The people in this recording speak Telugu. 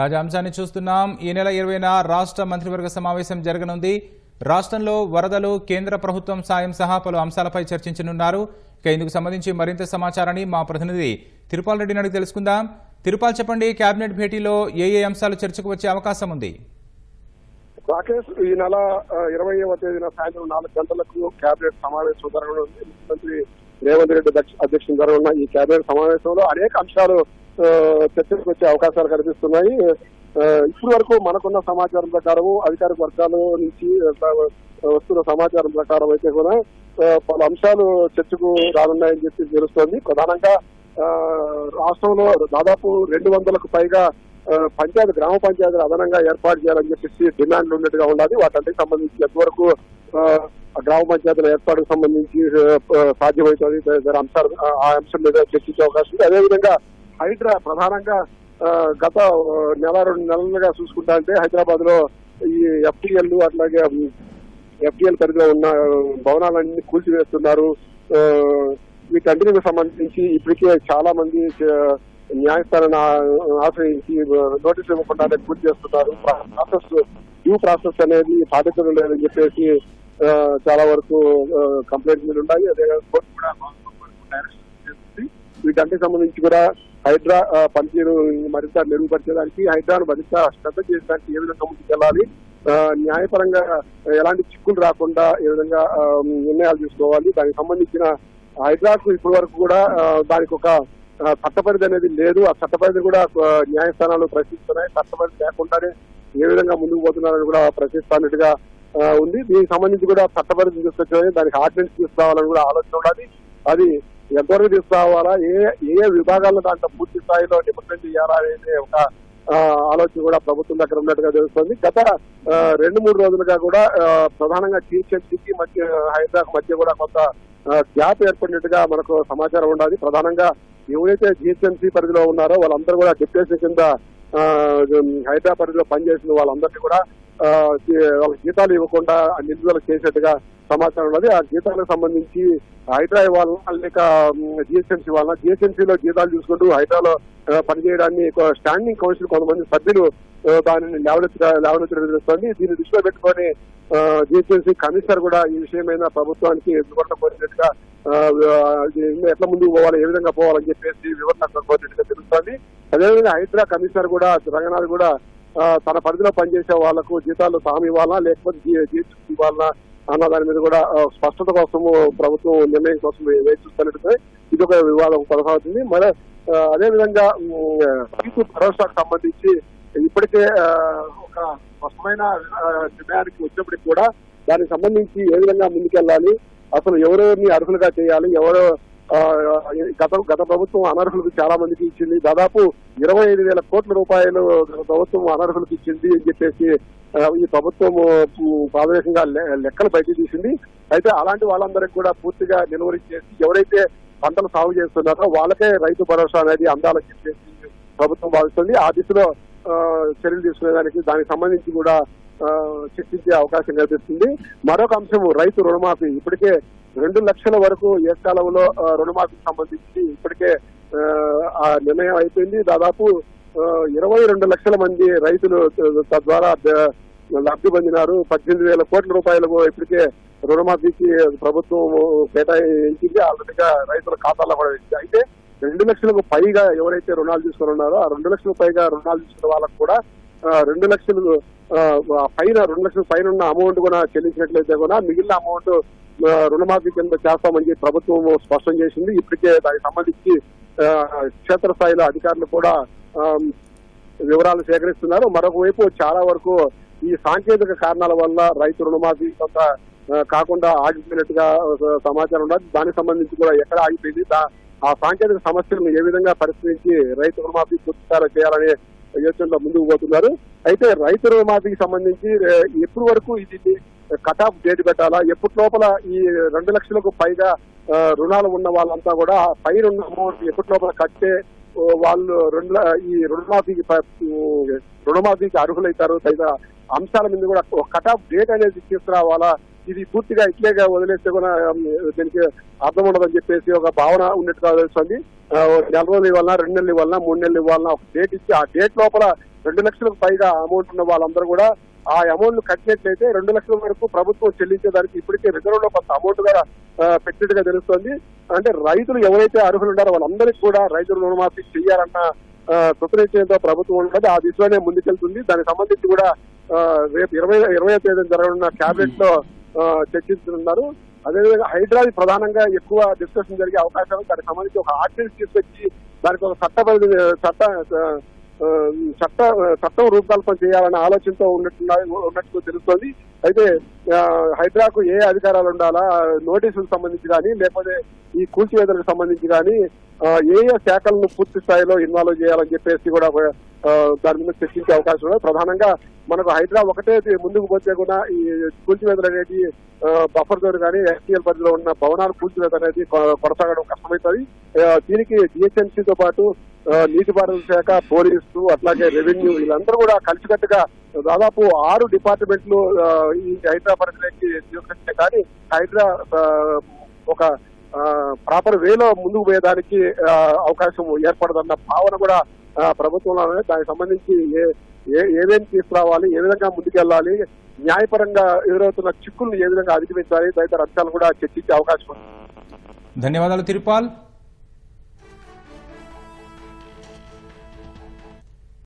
తాజా అంశాన్ని చూస్తున్నాం. ఈ నెల ఇరవైన రాష్ట్ర మంత్రివర్గ సమావేశం జరగనుంది. రాష్ట్రంలో వరదలు కేంద్ర ప్రభుత్వం సాయం సహా పలు అంశాలపై చర్చించనున్నారు. ఇక ఇందుకు సంబంధించి మరింత సమాచారాన్ని మా ప్రతినిధి తిరుపాల్ రెడ్డి అడిగి తెలుసుకుందాం. తిరుపాల్ చెప్పండి కేబినెట్ భేటీలో ఏ ఏ అంశాలు చర్చకు వచ్చే అవకాశం ఉంది? రాకేష్ ఈ నెల ఇరవైవ తేదీన సాయంత్రం నాలుగు గంటలకు కేబినెట్ సమావేశం జరగనుంది. ముఖ్యమంత్రి రేవంత్ రెడ్డి అధ్యక్ష- ద్వారా ఉన్న ఈ కేబినెట్ సమావేశంలో అనేక అంశాలు చర్చకు వచ్చే అవకాశాలు కనిపిస్తున్నాయి. ఇప్పటి వరకు మనకున్న సమాచారం ప్రకారం అధికారిక వర్గాల నుంచి వస్తున్న సమాచారం ప్రకారం అయితే కూడా పలు అంశాలు చర్చకు రానున్నాయని చెప్పి తెలుస్తోంది. ప్రధానంగా రాష్ట్రంలో దాదాపు రెండు వందలకు పైగా పంచాయతీ గ్రామ పంచాయతీలు అదనంగా ఏర్పాటు చేయాలని చెప్పేసి డిమాండ్లు ఉన్నట్టుగా ఉన్నది వాటన్నిటికి సంబంధించి ఎంతవరకు గ్రామ పంచాయతీల ఏర్పాటుకు సంబంధించి సాధ్యమవుతుంది. అంశాలు ఆ అంశం మీద చర్చించే అవకాశం ఉంది. అదేవిధంగా హైడ్రా ప్రధానంగా గత నెల రెండు నెలలుగా చూసుకుంటా అంటే హైదరాబాద్లో ఈ ఎఫ్టీఎల్ అట్లాగే ఎఫ్టీఎల్ పరిధిలో ఉన్న భవనాలన్నీ కూల్చివేస్తున్నారు. వీటన్నిటికి సంబంధించి ఇప్పటికే చాలా మంది న్యాయస్థానాన్ని ఆశ్రయించి నోటీసులు ఇవ్వకుండానే పూర్తి చేస్తున్నారు ప్రాసెస్ డ్యూ ప్రాసెస్ అనేది పాటించడం లేదని చెప్పేసి చాలా వరకు కంప్లైంట్ మీద ఉన్నాయి. అదే కోర్టు కూడా వీటన్నిటి సంబంధించి కూడా హైడ్రా పనితీరు మరింత మెరుగుపరచడానికి హైడ్రాను మరింత శ్రద్ధ చేయడానికి ఏ విధంగా ముందుకెళ్ళాలి వెళ్ళాలి? న్యాయపరంగా ఎలాంటి చిక్కులు రాకుండా ఏ విధంగా నిర్ణయాలు తీసుకోవాలి? దానికి సంబంధించిన హైడ్రాకు ఇప్పటి వరకు కూడా దానికి ఒక చట్టపరిధి అనేది లేదు. ఆ చట్టపరిధి కూడా న్యాయస్థానాలు ప్రశ్నిస్తున్నాయి. చట్టపరిధి లేకుండానే ఏ విధంగా ముందుకు పోతున్నారని కూడా ప్రశ్నిస్తున్నట్టుగా ఉంది. దీనికి సంబంధించి కూడా చట్టపరిధి తీసుకొచ్చారని దానికి ఆర్డినెన్స్ తీసుకురావాలని కూడా ఆలోచన ఉన్నది అది ఎంతవరకు తీసుకురావాలా? ఏ ఏ విభాగాలను విభాగాల్లో దాంట్లో పూర్తి స్థాయిలో నిమగ్నం చేయాలా అనేది ఒక ఆలోచన కూడా ప్రభుత్వం దగ్గర ఉన్నట్టుగా తెలుస్తుంది. గత రెండు మూడు రోజులుగా కూడా ప్రధానంగా టీచర్స్కి మధ్య హైదరాబాద్ మధ్య కూడా కొంత గ్యాప్ ఏర్పడినట్టుగా మనకు సమాచారం ఉండాలి. ప్రధానంగా ఎవరైతే జిహెచ్ఎంసీ పరిధిలో ఉన్నారో వాళ్ళందరూ కూడా డిప్యూటేషన్ కింద హైదరాబాద్లో పనిచేసిన వాళ్ళందరినీ కూడా వాళ్ళ జీతాలు ఇవ్వకుండా నిలుదల చేసినట్టుగా సమాచారం ఉన్నది. ఆ జీతాలకు సంబంధించి హైడ్రా వాళ్ళ లేక జిహెచ్ఎంసీ వాళ్ళ జిహెచ్ఎంసీలో జీతాలు చూసుకుంటూ హైడ్రాలో పనిచేయడాన్ని స్టాండింగ్ కౌన్సిల్ కొంతమంది సభ్యులు దానిని లేవనెత్త లేవనెత్తడం దీన్ని దృష్టిలో పెట్టుకొని జిహెచ్ఎంసీ కమిషనర్ కూడా ఈ విషయమైన ప్రభుత్వానికి వివరణ కోరినట్టుగా ఎట్లా ముందుకు పోవాలి ఏ విధంగా పోవాలని చెప్పేసి వివరణ కోరినట్టుగా తెలుస్తోంది. అదేవిధంగా హైడ్రా కమిషనర్ కూడా రంగనాథ్ కూడా తన పరిధిలో పనిచేసే వాళ్ళకు జీతాలు తాము ఇవ్వాలా లేకపోతే జిహెచ్ఎంసీ ఇవ్వాలా అన్న దాని మీద కూడా స్పష్టత కోసము ప్రభుత్వం నిర్ణయం కోసం వేచి చూస్తున్నట్టుగా ఇది ఒక వివాదం కొనసాగుతుంది. మరి అదేవిధంగా రైతు భరోసాకు సంబంధించి ఇప్పటికే ఒక స్పష్టమైన నిర్ణయానికి వచ్చినప్పటికి కూడా దానికి సంబంధించి ఏ విధంగా ముందుకెళ్ళాలి అసలు ఎవరెవరిని అర్హులుగా చేయాలి ఎవరు గత గత ప్రభుత్వం అనర్హులకు చాలా మందికి ఇచ్చింది. దాదాపు ఇరవై ఐదు వేల కోట్ల రూపాయలు గత ప్రభుత్వం అనర్హులకు ఇచ్చింది అని చెప్పేసి ఈ ప్రభుత్వం ప్రాథమికంగా లె- లెక్కలు బయట తీసింది. అయితే అలాంటి వాళ్ళందరికీ కూడా పూర్తిగా నిలువరి చేసి ఎవరైతే పంటలు సాగు చేస్తున్నారో వాళ్ళకే రైతు భరోసా అనేది అందాలని చెప్పేసి ప్రభుత్వం భావిస్తుంది. ఆ దిశలో చర్యలు తీసుకునేదానికి దానికి సంబంధించి కూడా చర్చించే అవకాశం కల్పిస్తుంది. మరొక అంశం రైతు రుణమాఫీ. ఇప్పటికే రెండు లక్షల వరకు ఏ కాలంలో రుణమాఫీకి సంబంధించి ఇప్పటికే ఆ, నిర్ణయం అయిపోయింది. దాదాపు ఇరవై రెండు లక్షల మంది రైతులు తద్వారా లబ్ధి పొందినారు. పద్దెనిమిది వేల కోట్ల రూపాయలకు ఇప్పటికే రుణమాఫీకి ప్రభుత్వం కేటాయించింది. ఆల్రెడీగా రైతుల ఖాతాలో కూడా వేసింది అయితే రెండు లక్షలకు పైగా ఎవరైతే రుణాలు తీసుకుని ఉన్నారో ఆ రెండు లక్షలకు పైగా రుణాలు తీసుకున్న వాళ్ళకు కూడా రెండు లక్షలు పైన రెండు లక్షల పైన ఉన్న అమౌంట్ కూడా చెల్లించినట్లయితే కూడా మిగిలిన అమౌంట్ రుణమాఫీ కింద చేస్తామని చెప్పి ప్రభుత్వం స్పష్టం చేసింది. ఇప్పటికే దానికి సంబంధించి క్షేత్రస్థాయిలో అధికారులు కూడా వివరాలు సేకరిస్తున్నారు. మరొక వైపు చాలా వరకు ఈ సాంకేతిక కారణాల వల్ల రైతు రుణమాఫీ కొంత కాకుండా ఆగిపోయినట్టుగా సమాచారం ఉన్నది. దానికి సంబంధించి కూడా ఎక్కడ ఆగిపోయింది? ఆ సాంకేతిక సమస్యలను ఏ విధంగా పరిష్కరించి రైతు రుణమాఫీ పూర్తిగా చేయాలనే యోచనలో ముందుకు పోతున్నారు. అయితే రైతు రుణమాఫీకి సంబంధించి ఎప్పటి వరకు ఇది కట్ ఆఫ్ డేట్ పెట్టాలా? ఎప్పటి లోపల ఈ రెండు లక్షలకు పైగా రుణాలు ఉన్న వాళ్ళంతా కూడా పై రుణ అమౌంట్ ఎప్పటి లోపల కట్టే వాళ్ళు రెండు ఈ రుణమాఫీకి రుణమాఫీకి అర్హులైతారు? తదితర అంశాల మీద కూడా కట్ ఆఫ్ డేట్ అనేది తీసుకురావాలా? ఇది పూర్తిగా ఇట్లేగా వదిలేస్తే కూడా దీనికి అర్థం ఉండదని చెప్పేసి ఒక భావన ఉన్నట్టుగా తెలుస్తుంది నెల రోజులు ఇవ్వాలన్నా రెండు నెలలు ఇవ్వాలన్నా మూడు నెలలు ఇవ్వాలన్నా ఒక డేట్ ఇచ్చి ఆ డేట్ లోపల రెండు లక్షలకు పైగా అమౌంట్ ఉన్న వాళ్ళందరూ కూడా ఆ అమౌంట్ కట్టినట్లయితే రెండు లక్షల వరకు ప్రభుత్వం చెల్లించేదానికి ఇప్పటికే రిజర్వ్లో కొంత అమౌంట్ కూడా పెట్టినట్టుగా తెలుస్తుంది. అంటే రైతులు ఎవరైతే అర్హులు ఉన్నారో వాళ్ళందరికీ కూడా రైతులు రుణమాఫీ చేయాలన్న కృతనిశ్చయంతో ప్రభుత్వం ఉన్నది. ఆ దిశలోనే ముందుకెళ్తుంది. దానికి సంబంధించి కూడా రేపు ఇరవై ఇరవై తేదీన జరగనున్న క్యాబినెట్లో ఆ, చర్చిస్తున్నారు అదేవిధంగా హైదరాబాద్ ప్రధానంగా ఎక్కువ డిస్కషన్ జరిగే అవకాశం దానికి సంబంధించి ఒక ఆర్డినెన్స్ తీసుకొచ్చి దానికి ఒక చట్ట చట్ట చట్ట చట్టం రూపకల్పన చేయాలనే ఆలోచనతో ఉన్నట్టున్నారు ఉన్నట్టు తెలుస్తోంది. అయితే హైదరాకు హైడ్రాకు ఏ అధికారాలు ఉండాలా? నోటీసులకు సంబంధించి కానీ లేకపోతే ఈ కూల్చివేతలకు సంబంధించి కానీ ఏ ఏ శాఖలను పూర్తి స్థాయిలో ఇన్వాల్వ్ చేయాలని చెప్పేసి కూడా దాని మీద చర్చించే అవకాశం ఉంది ప్రధానంగా మనకు హైదరాబాద్ ఒకటే ముందుకు పోతే కూడా ఈ కూల్చివేతలు అనేది బఫర్ జోన్ కానీ ఎస్టీఎల్ పరిధిలో ఉన్న భవనాలు కూల్చివేత అనేది కొనసాగడం కష్టమవుతుంది. దీనికి జిహెచ్ఎంసీతో పాటు నీటిపారుదల శాఖ పోలీసు అట్లాగే రెవెన్యూ వీళ్ళందరూ కూడా కలిసికట్టుగా దాదాపు ఆరు డిపార్ట్మెంట్లు ఈ హైదరాబాద్ పరిధిలోకి తీసుకొచ్చినాయి కానీ హైదరాబాద్ ఒక ప్రాపర్ వేలో ముందుకు పోయేదానికి అవకాశం ఏర్పడదన్న భావన కూడా ఆ, ప్రభుత్వంలో దానికి సంబంధించి ఏ ఏ ఏమేమి తీసుకురావాలి ఏ విధంగా ముందుకెళ్ళాలి న్యాయపరంగా ఎదురవుతున్న చిక్కులను ఏ విధంగా అధిగమించాలి తదితర అంశాలు కూడా చర్చించే అవకాశం ఉంది. ధన్యవాదాలు తిరుపాల్.